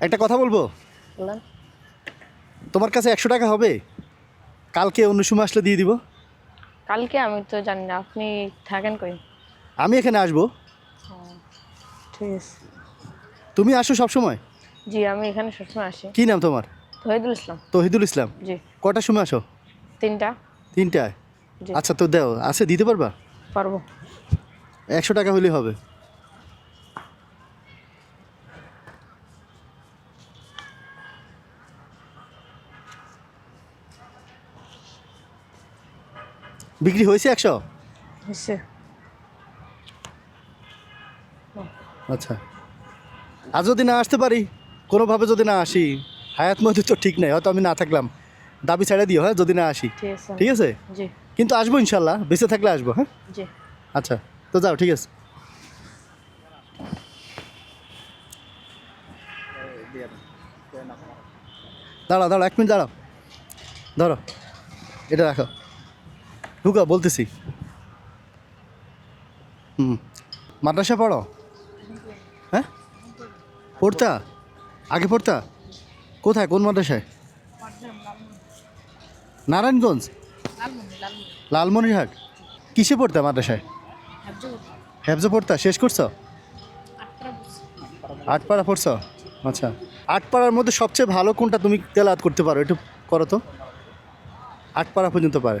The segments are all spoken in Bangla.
একটা কথা বলব? তোমার কাছে একশো টাকা হবে? কালকে অন্য সময় আসলে দিয়ে দিব। কালকে? আমি তো জানি না। আপনি থাকেন কই? আমি এখানে আসব। ঠিক আছে। তুমি আসো সব সময়? জি আমি এখানে সবসময় আসি। কি নাম তোমার? তহিদুল ইসলাম। তহিদুল ইসলাম। জি। কটার সময় আসো? তিনটা। তিনটায়? জি। আচ্ছা তো দাও। আছে দিতে পারবা? পারব। একশো টাকা হলেই হবে। বিক্রি হয়েছে একশো? আচ্ছা। আর যদি না আসতে পারি কোনোভাবে যদি না আসি হায়াত মধ্যে তো ঠিক নাই হয়তো আমি না থাকলাম। দাবি ছেড়ে দিও হ্যাঁ যদি না আসি। ঠিক আছে। কিন্তু আসব ইনশাল্লাহ বেঁচে থাকলে আসব হ্যাঁ? আচ্ছা তো যাও ঠিক আছে। দাঁড়াও দাঁড়াও এক মিনিট দাঁড়াও। ধরো এটা রাখো। ঢুকা, বলতেছি। হুম। মাদ্রাসা পড়ো? হ্যাঁ? পড়তা? আগে পড়তা? কোথায়? কোন মাদ্রাসায়? নারায়ণগঞ্জ? লালমনিরহাট। কিসে পড়তা মাদ্রাসায়? হ্যাবজে পড়তা? শেষ করছ? আটপাড়া পড়ছো? আচ্ছা। আটপাড়ার মধ্যে সবচেয়ে ভালো কোনটা তুমি তেলাত করতে পারো? একটু করো তো। আটপাড়া পর্যন্ত পারে।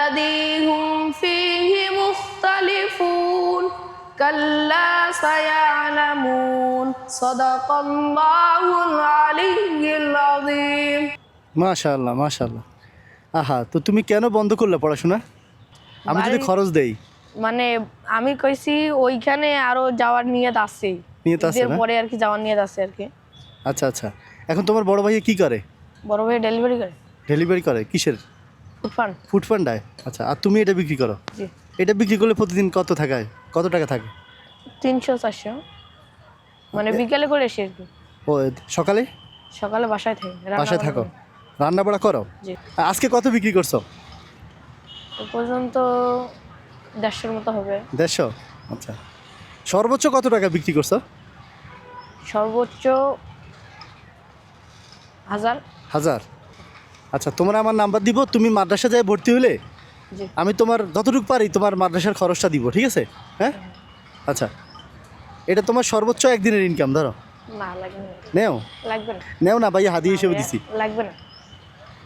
سيعلمون صدق الله العلي العظيم মাশাআল্লাহ মাশাআল্লাহ আহা তো তুমি কেন বন্ধ করলে পড়াশোনা আমি যদি বাড়ি- খরচ দেই মানে আমি কইছি ওইখানে আরো যাওয়ার নিয়ত আছে নিয়ত আছে ঈদের না? পরে আর কি যাওয়ার নিয়ত আছে আর কি আচ্ছা আচ্ছা এখন তোমার বড় ভাইয়া কি করে বড় ভাই ডেলিভারি করে ডেলিভারি করে কিসের ফুটপান ফুড পান্ডায় আচ্ছা আর তুমি এটা বিক্রি করো জি এটা বিক্রি করলে প্রতিদিন কত থাকায় কত টাকা থাকে তিনশো চারশো। মানে বিকেলে করে এসে আর কি। ও সকালে? সকালে বাসায় থাকি বাসায় থাকো। রান্না বাড়া করো? আজকে কত বিক্রি করছ? পর্যন্ত দেড়শোর মতো হবে। দেড়শো? আচ্ছা। সর্বোচ্চ কত টাকা বিক্রি করছ? সর্বোচ্চ হাজার। হাজার? আচ্ছা তোমার আমার নাম্বার দিব তুমি মাদ্রাসা যায় ভর্তি হলে আমি তোমার যতটুকু পারি তোমার মাদ্রাসার খরচটা দিব ঠিক আছে? হ্যাঁ। আচ্ছা। এটা তোমার সর্বোচ্চ একদিনের ইনকাম ধরো। না নেও? নেও না ভাইয়া হাদিয়ে হিসেবে দিছি। লাগবে না।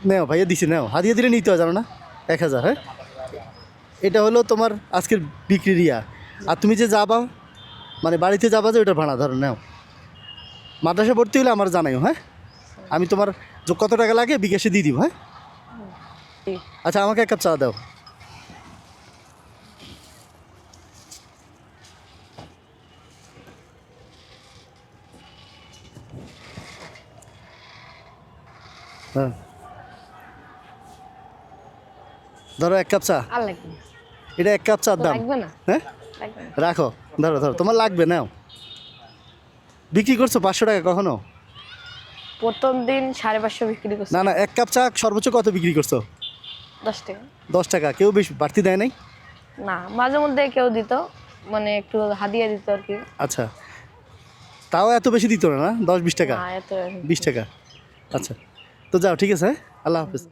নেও ভাইয়া দিছি নেও। হাদিয়ে দিলে নিতে হয় জানো না? এক হাজার হ্যাঁ? এটা হলো তোমার আজকের বিক্রির ইয়া। আর তুমি যে যাবা মানে বাড়িতে যাবা যে ওটা ভাড়া ধরো নেও। মাদ্রাসা ভর্তি হলে আমার জানাইও হ্যাঁ? আমি তোমার কত টাকা লাগে বিকাশে দিয়ে দিব হ্যাঁ? আচ্ছা আমাকে এক কাপ চা দাও। হ্যাঁ। ধরো এক কাপ চা। না। এটা এক কাপ চার দাম। হ্যাঁ? রাখো ধরো ধরো তোমার লাগবে নাও। বিক্রি করছ পাঁচশো টাকা কখনো? প্রথম দিন সাড়ে পাঁচশো বিক্রি করছে। না না এক কাপ চা সর্বোচ্চ কত বিক্রি করছ? দশ টাকা। দশ টাকা কেউ বেশি বাড়তি দেয় নাই? না মাঝে মধ্যে কেউ দিত মানে একটু হাদিয়া দিত আর কি। আচ্ছা। তাও এত বেশি দিত না না? দশ বিশ টাকা? বিশ টাকা। আচ্ছা। তো যাও ঠিক আছে? আল্লাহ হাফিজ।